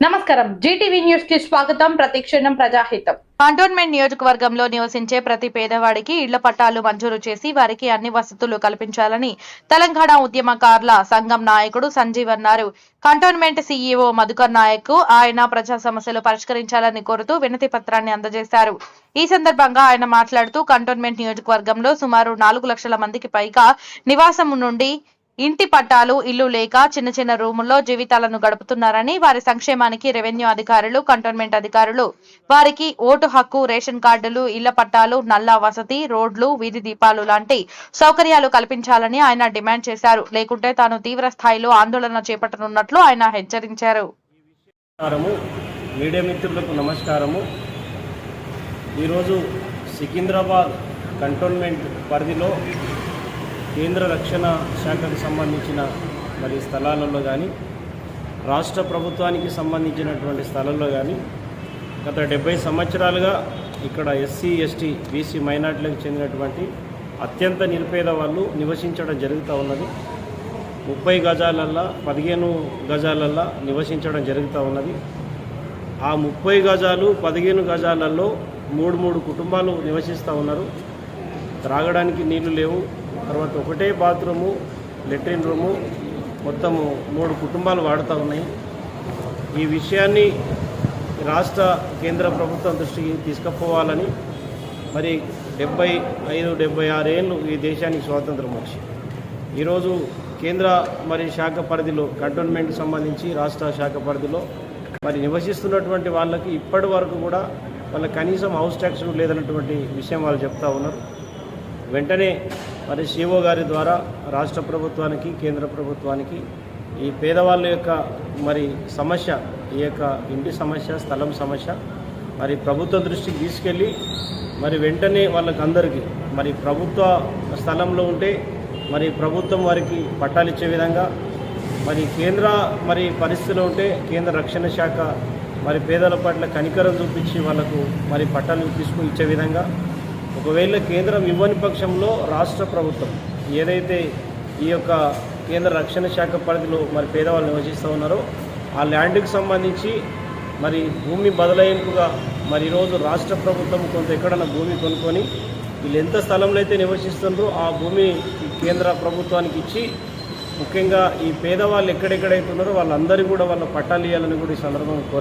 నమస్కారం. జీటీవీ న్యూస్కి స్వాగతం. ప్రతిక్షణం ప్రజాహితం. కంటోన్మెంట్ నియోజకవర్గంలో నివసించే ప్రతి పేదవాడికి ఇళ్ళ పట్టాలు మంజూరు చేసి వారికి అన్ని వసతులు కల్పించాలని తెలంగాణ ఉద్యమకారుల సంఘం నాయకుడు సంజీవ్ అన్నారు కంటోన్మెంట్ సీఈఓ మధుకర్ నాయక్ ఆయన ప్రజా సమస్యలు పరిష్కరించాలని కోరుతూ వినతి పత్రాన్ని అందజేశారు. ఈ సందర్భంగా ఆయన మాట్లాడుతూ కంటోన్మెంట్ నియోజకవర్గంలో సుమారు నాలుగు లక్షల మందికి పైగా నివాసం నుండి ఇంటి పట్టాలు ఇల్లు లేక చిన్న చిన్న రూముల్లో జీవితాలను గడుపుతున్నారని వారి సంక్షేమానికి రెవెన్యూ అధికారులు కంటోన్మెంట్ అధికారులు వారికి ఓటు హక్కు రేషన్ కార్డులు ఇళ్ళ పట్టాలు నల్లా వసతి రోడ్లు వీధి దీపాలు లాంటి సౌకర్యాలు కల్పించాలని ఆయన డిమాండ్ చేశారు. లేకుంటే తాను తీవ్ర స్థాయిలో ఆందోళన చేపట్టనున్నట్లు ఆయన హెచ్చరించారు. మీడియా మిత్రులకు నమస్కారము. ఈరోజు సికింద్రాబాద్ కంటోన్మెంట్ పరిధిలో కేంద్ర రక్షణ శాఖకు సంబంధించిన మరి స్థలాలలో కానీ రాష్ట్ర ప్రభుత్వానికి సంబంధించినటువంటి స్థలంలో కానీ గత డెబ్బై సంవత్సరాలుగా ఇక్కడ ఎస్సీ ఎస్టీ బీసీ మైనార్టీలకు చెందినటువంటి అత్యంత నిరుపేద వాళ్ళు నివసించడం జరుగుతూ ఉన్నది. ముప్పై గజాలల్లా పదిహేను గజాలల్లా నివసించడం జరుగుతూ ఉన్నది. ఆ ముప్పై గజాలు పదిహేను గజాలలో మూడు మూడు కుటుంబాలు నివసిస్తూ ఉన్నారు. త్రాగడానికి నీళ్ళు లేవు. తర్వాత ఒకటే బాత్రూము లెట్రిన్ రూము మొత్తము మూడు కుటుంబాలు వాడుతూ ఉన్నాయి. ఈ విషయాన్ని రాష్ట్ర కేంద్ర ప్రభుత్వం దృష్టికి తీసుకుపోవాలని మరి డెబ్బై ఐదు డెబ్బై ఆరేళ్ళు ఈ దేశానికి స్వాతంత్రం వచ్చి. ఈరోజు కేంద్ర మరి శాఖ పరిధిలో కంటోన్మెంట్కి సంబంధించి రాష్ట్ర శాఖ పరిధిలో మరి నివసిస్తున్నటువంటి వాళ్ళకి ఇప్పటి వరకు కూడా వాళ్ళ కనీసం హౌస్ ట్యాక్స్ లేదన్నటువంటి విషయం వాళ్ళు చెప్తా ఉన్నారు. వెంటనే మరి సిఓ గారి ద్వారా రాష్ట్ర ప్రభుత్వానికి కేంద్ర ప్రభుత్వానికి ఈ పేదవాళ్ళ యొక్క మరి సమస్య ఈ యొక్క ఇంటి సమస్య స్థలం సమస్య మరి ప్రభుత్వ దృష్టికి తీసుకెళ్ళి మరి వెంటనే వాళ్ళకి అందరికీ మరి ప్రభుత్వ స్థలంలో ఉంటే మరి ప్రభుత్వం వారికి పట్టాలు ఇచ్చే విధంగా మరి కేంద్ర మరి పరిస్థితిలో ఉంటే కేంద్ర రక్షణ శాఖ మరి పేదల పట్ల కనికరం చూపించి వాళ్ళకు మరి పట్టాలు తీసుకు ఇచ్చే విధంగా ఒకవేళ కేంద్రం ఇవ్వని పక్షంలో రాష్ట్ర ప్రభుత్వం ఏదైతే ఈ యొక్క కేంద్ర రక్షణ శాఖ పరిధిలో మరి పేదవాళ్ళు నివసిస్తూ ఉన్నారో ఆ ల్యాండ్కి సంబంధించి మరి భూమి బదలాయింపుగా మరి ఈరోజు రాష్ట్ర ప్రభుత్వం కొంత ఎక్కడన్నా భూమి కొనుక్కొని వీళ్ళు ఎంత స్థలంలో అయితే నివసిస్తున్నారో ఆ భూమి కేంద్ర ప్రభుత్వానికి ఇచ్చి ముఖ్యంగా ఈ పేదవాళ్ళు ఎక్కడెక్కడైతున్నారో వాళ్ళందరూ వాళ్ళందరికీ కూడా వాళ్ళ పట్టాలు ఇవ్వాలని కూడా ఈ సందర్భంగా